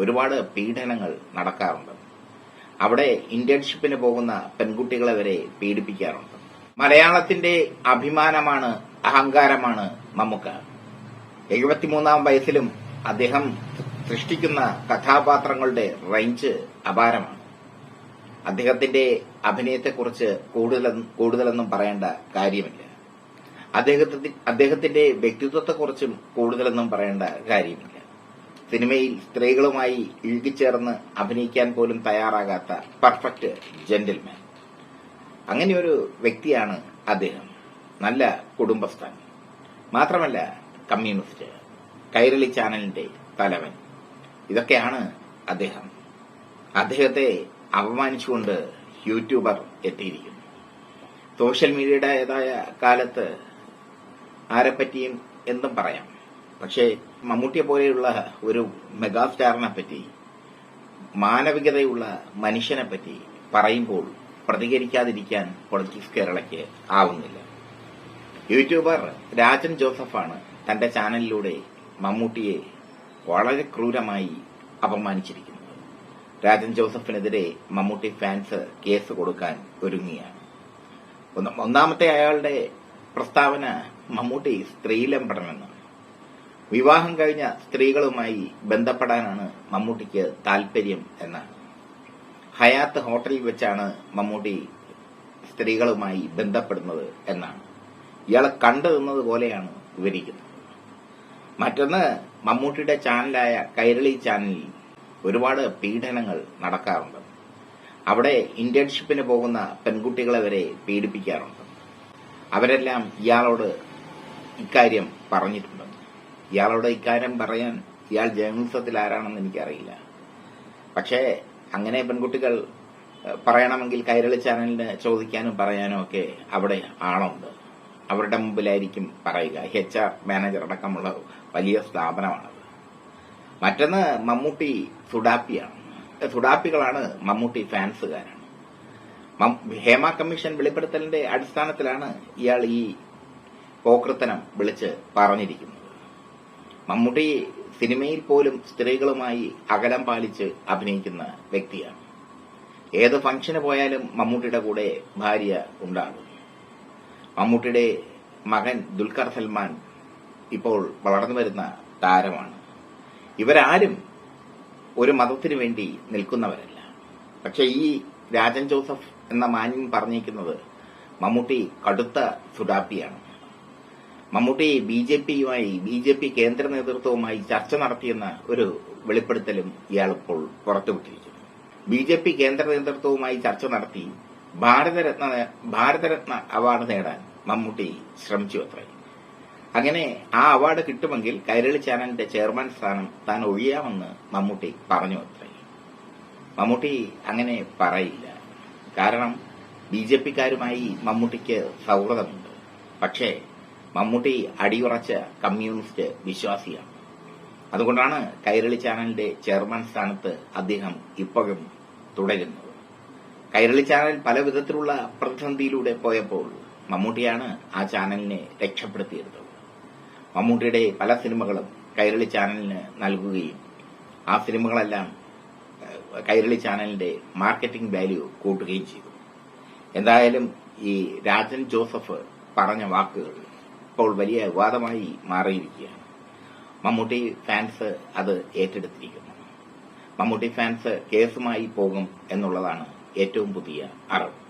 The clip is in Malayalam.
ഒരുപാട് പീഡനങ്ങൾ നടക്കാറുണ്ട്. അവിടെ ഇന്റേൺഷിപ്പിന് പോകുന്ന പെൺകുട്ടികളെ വരെ പീഡിപ്പിക്കാറുണ്ട്. മലയാളത്തിന്റെ അഭിമാനമാണ് അഹങ്കാരമാണ് നമുക്ക്. എഴുപത്തിമൂന്നാം വയസ്സിലും അദ്ദേഹം സൃഷ്ടിക്കുന്ന കഥാപാത്രങ്ങളുടെ റേഞ്ച് അപാരമാണ്. അദ്ദേഹത്തിന്റെ അഭിനയത്തെക്കുറിച്ച് കൂടുതൽ കൂടുതലൊന്നും പറയേണ്ട കാര്യമില്ല. അദ്ദേഹത്തിന്റെ വ്യക്തിത്വത്തെക്കുറിച്ചും കൂടുതലൊന്നും പറയേണ്ട കാര്യമില്ല. സിനിമയിൽ സ്ത്രീകളുമായി ഇഴുകിച്ചേർന്ന് അഭിനയിക്കാൻ പോലും തയ്യാറാകാത്ത പെർഫെക്റ്റ് ജെന്റിൽമാൻ അങ്ങനെയൊരു വ്യക്തിയാണ് അദ്ദേഹം. നല്ല കുടുംബസ്ഥൻ. മാത്രമല്ല കമ്മ്യൂണിസ്റ്റ് കൈരളി ചാനലിന്റെ തലവൻ. ഇതൊക്കെയാണ് അദ്ദേഹം. അദ്ദേഹത്തെ അപമാനിച്ചുകൊണ്ട് യൂട്യൂബർ എത്തിയിരിക്കുന്നു. സോഷ്യൽ മീഡിയയുടേതായ കാലത്ത് ആരെപ്പറ്റിയും എന്തും പറയാം. പക്ഷേ മമ്മൂട്ടിയെ പോലെയുള്ള ഒരു മെഗാസ്റ്റാറിനെ പറ്റി മാനവികതയുള്ള മനുഷ്യനെ പറ്റി പറയുമ്പോൾ പ്രതികരിക്കാതിരിക്കാൻ പൊളിറ്റിക്സ് കേരളയ്ക്ക് ആവുന്നില്ല. യൂട്യൂബർ രാജൻ ജോസഫാണ് തന്റെ ചാനലിലൂടെ മമ്മൂട്ടിയെ വളരെ ക്രൂരമായി അപമാനിച്ചിരിക്കുന്നത്. രാജൻ ജോസഫിനെതിരെ മമ്മൂട്ടി ഫാൻസ് കേസ് കൊടുക്കാൻ ഒരുങ്ങിയാണ് ഒന്നാമത്തെ അയാളുടെ പ്രസ്താവന മമ്മൂട്ടി സ്ത്രീലംബടമെന്നാണ് വിവാഹം കഴിഞ്ഞ സ്ത്രീകളുമായി ബന്ധപ്പെടാനാണ് മമ്മൂട്ടിക്ക് താല്പര്യം എന്നാണ്. ഹയാത്ത് ഹോട്ടലിൽ വെച്ചാണ് മമ്മൂട്ടി സ്ത്രീകളുമായി ബന്ധപ്പെടുന്നത് എന്നാണ്. ഇയാളെ കണ്ടു പോലെയാണ് വിവരിക്കുന്നത്. മറ്റൊന്ന് മമ്മൂട്ടിയുടെ ചാനലായ കൈരളി ചാനലിൽ ഒരുപാട് പീഡനങ്ങൾ നടക്കാറുണ്ട്. അവിടെ ഇന്റേൺഷിപ്പിന് പോകുന്ന പെൺകുട്ടികളെ വരെ പീഡിപ്പിക്കാറുണ്ട്. അവരെല്ലാം ഇയാളോട് ഇക്കാര്യം പറഞ്ഞിട്ടുണ്ട്. ഇയാളോട് ഇക്കാര്യം പറയാൻ ഇയാൾ ജേർണലിസത്തിൽ ആരാണെന്ന് എനിക്കറിയില്ല. പക്ഷേ അങ്ങനെ പെൺകുട്ടികൾ പറയണമെങ്കിൽ കൈരളി ചാനലിന് ചോദിക്കാനും പറയാനും ഒക്കെ അവിടെ ആളുണ്ട്. അവരുടെ മുമ്പിലായിരിക്കും പറയുക. എച്ച് ആർ മാനേജർ അടക്കമുള്ള വലിയ സ്ഥാപനമാണത്. മറ്റൊന്ന് മമ്മൂട്ടി സുഡാപ്പിയാണ്. സുഡാപ്പികളാണ് മമ്മൂട്ടി ഫാൻസുകാരാണ്. ഹേമ കമ്മീഷൻ വെളിപ്പെടുത്തലിന്റെ അടിസ്ഥാനത്തിലാണ് ഇയാൾ ഈ പോക്രത്തനം വിളിച്ച് പറഞ്ഞിരിക്കുന്നത്. മമ്മൂട്ടി സിനിമയിൽ പോലും സ്ത്രീകളുമായി അകലം പാലിച്ച് അഭിനയിക്കുന്ന വ്യക്തിയാണ്. ഏത് ഫംഗ്ഷന് പോയാലും മമ്മൂട്ടിയുടെ കൂടെ ഭാര്യ ഉണ്ടാകും. മമ്മൂട്ടിയുടെ മകൻ ദുൽഖർ സൽമാൻ ഇപ്പോൾ വളർന്നു വരുന്ന താരമാണ്. ഇവരാരും ഒരു മതത്തിനു വേണ്ടി നിൽക്കുന്നവരല്ല. പക്ഷെ ഈ രാജൻ ജോസഫ് എന്ന മാന്യൻ പറഞ്ഞിരിക്കുന്നത് മമ്മൂട്ടി കടുത്ത സുഡാപ്പിയാണ്. മമ്മൂട്ടി ബി ജെ പിയുമായി ബി ജെ പി കേന്ദ്ര നേതൃത്വവുമായി ചർച്ച നടത്തിയെന്ന ഒരു വെളിപ്പെടുത്തലും ഇയാൾ ഇപ്പോൾ പുറത്തുവിട്ടിരിക്കുന്നു. ബി ജെ പി കേന്ദ്ര നേതൃത്വവുമായി ചർച്ച നടത്തി ഭാരതരത്ന ഭാരതരത്ന അവാർഡ് നേടാൻ മമ്മൂട്ടി ശ്രമിച്ചു അത്രേ. അങ്ങനെ ആ അവാർഡ് കിട്ടുമെങ്കിൽ കൈരളി ചാനലിന്റെ ചെയർമാൻ സ്ഥാനം താൻ ഒഴിയാമെന്ന് മമ്മൂട്ടി പറഞ്ഞു അത്രേ. മമ്മൂട്ടി അങ്ങനെ പറയില്ല. കാരണം ബി ജെ പിക്കാരുമായി മമ്മൂട്ടിക്ക് സൗഹൃദമുണ്ട്. പക്ഷേ മമ്മൂട്ടി അടിയുറച്ച കമ്മ്യൂണിസ്റ്റ് വിശ്വാസിയാണ്. അതുകൊണ്ടാണ് കൈരളി ചാനലിന്റെ ചെയർമാൻ സ്ഥാനത്ത് അദ്ദേഹം ഇപ്പോഴും തുടരുന്നത്. കൈരളി ചാനൽ പല വിധത്തിലുള്ള പ്രതിസന്ധിയിലൂടെ പോയപ്പോൾ മമ്മൂട്ടിയാണ് ആ ചാനലിനെ രക്ഷപ്പെടുത്തിയെടുത്തത് മമ്മൂട്ടിയുടെ പല സിനിമകളും കൈരളി ചാനലിന് നൽകുകയും ആ സിനിമകളെല്ലാം കൈരളി ചാനലിന്റെ മാർക്കറ്റിംഗ് വാല്യൂ കൂട്ടുകയും ചെയ്തു. എന്തായാലും ഈ രാജൻ ജോസഫ് പറഞ്ഞ വാക്കുകൾ ഇപ്പോൾ വലിയ വിവാദമായി മാറിയിരിക്കുകയാണ്. മമ്മൂട്ടി ഫാൻസ് അത് ഏറ്റെടുത്തിരിക്കുന്നു. മമ്മൂട്ടി ഫാൻസ് കേസുമായി പോകും എന്നുള്ളതാണ് ഏറ്റവും പുതിയ അറിവ്.